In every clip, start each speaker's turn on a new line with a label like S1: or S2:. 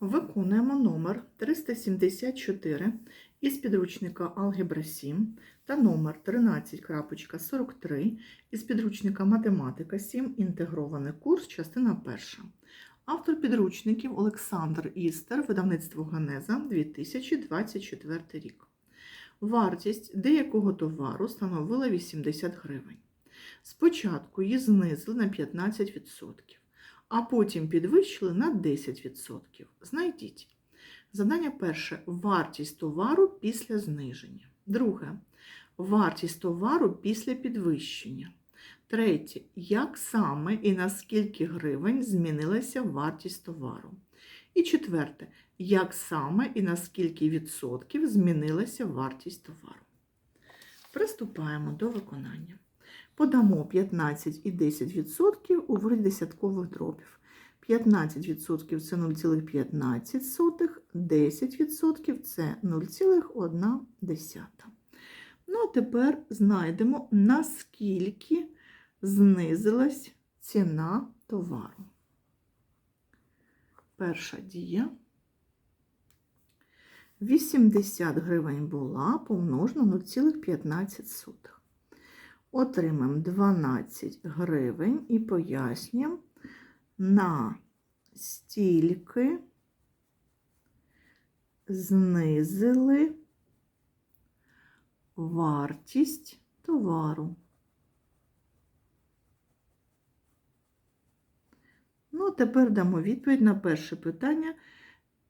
S1: Виконуємо номер 374 із підручника Алгебра 7 та номер 13.43 із підручника Математика 7. Інтегрований курс, частина 1. Автор підручників Олександр Істер, видавництво Генеза 2024 рік. Вартість деякого товару становила 80 гривень. Спочатку її знизили на 15%, а потім підвищили на 10%. Знайдіть. Завдання перше вартість товару після зниження. Друге вартість товару після підвищення. Третє. Як саме і на скільки гривень змінилася вартість товару. І четверте. Як саме і на скільки відсотків змінилася вартість товару. Приступаємо до виконання. Подамо 15 і 10% у вигляді десяткових дробів. 15% це 0,15, 10% це 0,1. Ну, а тепер знайдемо, наскільки знизилась ціна товару. Перша дія. 80 гривень була помножена на 0,15. Отримаємо 12 гривень і пояснюємо, на стільки знизили вартість товару. Ну, тепер дамо відповідь на перше питання.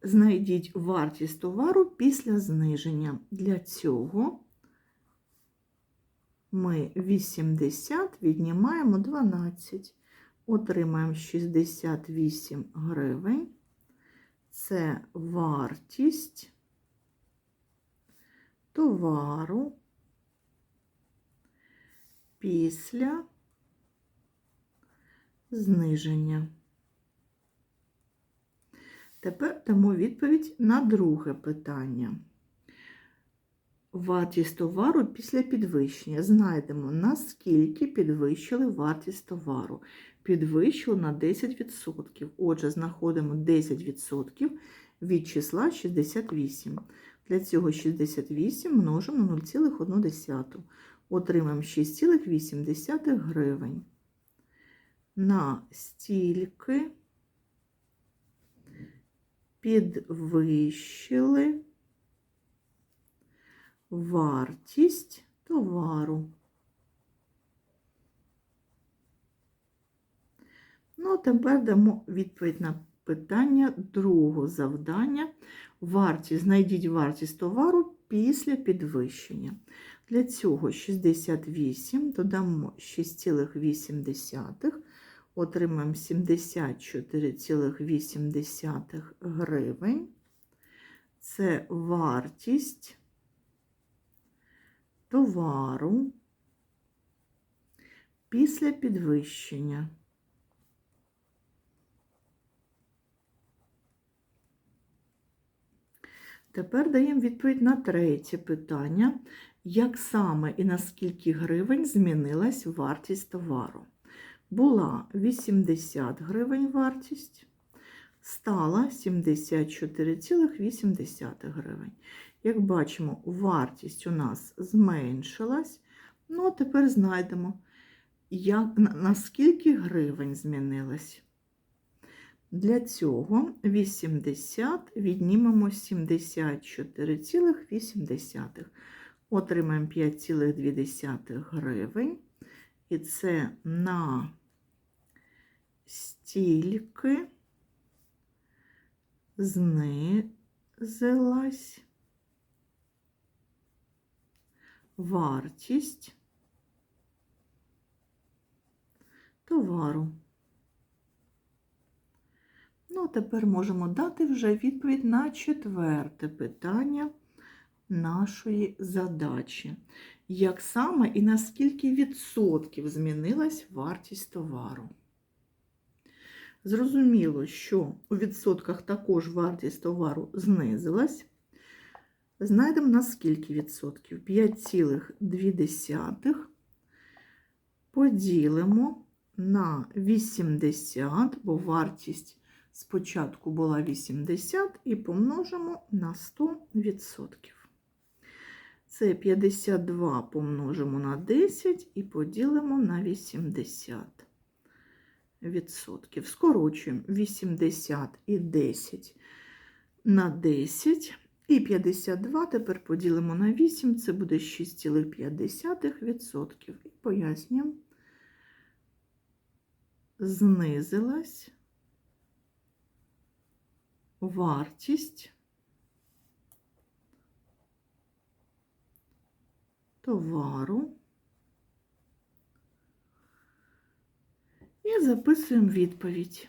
S1: Знайдіть вартість товару після зниження. Для цього ми 80 віднімаємо 12. Отримаємо 68 гривень. Це вартість товару після зниження. Тепер дамо відповідь на друге питання. Вартість товару після підвищення. Знайдемо, наскільки підвищили вартість товару. Підвищили на 10%. Отже, знаходимо 10% від числа 68. Для цього 68 множимо на 0,1. Отримаємо 6,8 гривень. На стільки підвищили вартість товару. Ну, тепер дамо відповідь на питання другого завдання. Вартість, знайдіть вартість товару після підвищення. Для цього 68 додамо 6,8, отримаємо 74,8 гривень. Це вартість товару після підвищення. Тепер даємо відповідь на третє питання. Як саме і на скільки гривень змінилась вартість товару? Була 80 гривень вартість, стала 74,8 гривень. Як бачимо, вартість у нас зменшилась. Ну, а тепер знайдемо, як, на скільки гривень змінилась. Для цього 80 віднімемо 74,8. Отримаємо 5,2 гривень. І це на стільки знизилась вартість товару. Ну, тепер можемо дати вже відповідь на четверте питання нашої задачі. Як саме і на скільки відсотків змінилась вартість товару? Зрозуміло, що у відсотках також вартість товару знизилась. Знайдемо на скільки відсотків? 5,2 поділимо на 80, бо вартість Спочатку була 80 і помножимо на 100%. Це 52 помножимо на 10 і поділимо на 80 відсотків. Скорочуємо 80 і 10 на 10. І 52 тепер поділимо на 8, це буде 6,5%. І пояснюємо, знизилась вартість товару. І записуємо відповідь.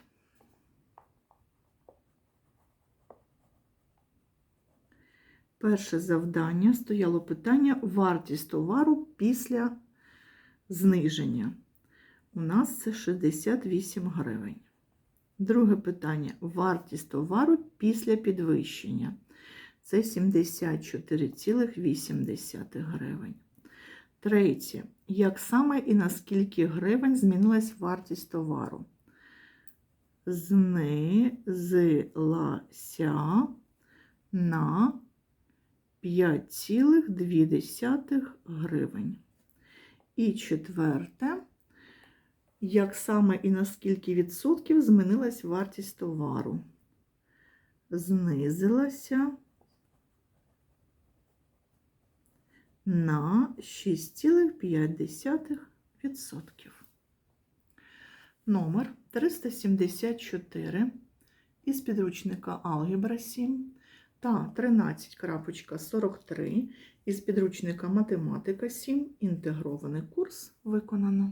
S1: Перше завдання стояло питання вартість товару після зниження. У нас це 68 гривень. Друге питання вартість товару після підвищення. Це 74,8 гривень. Третє. Як саме і на скільки гривень змінилась вартість товару? Знизилася на 5,2 гривень. І четверте. Як саме і на скільки відсотків змінилась вартість товару? Знизилася на 6,5%. Номер 374 із підручника Алгебра 7 та 13.43 із підручника Математика 7. Інтегрований курс виконано.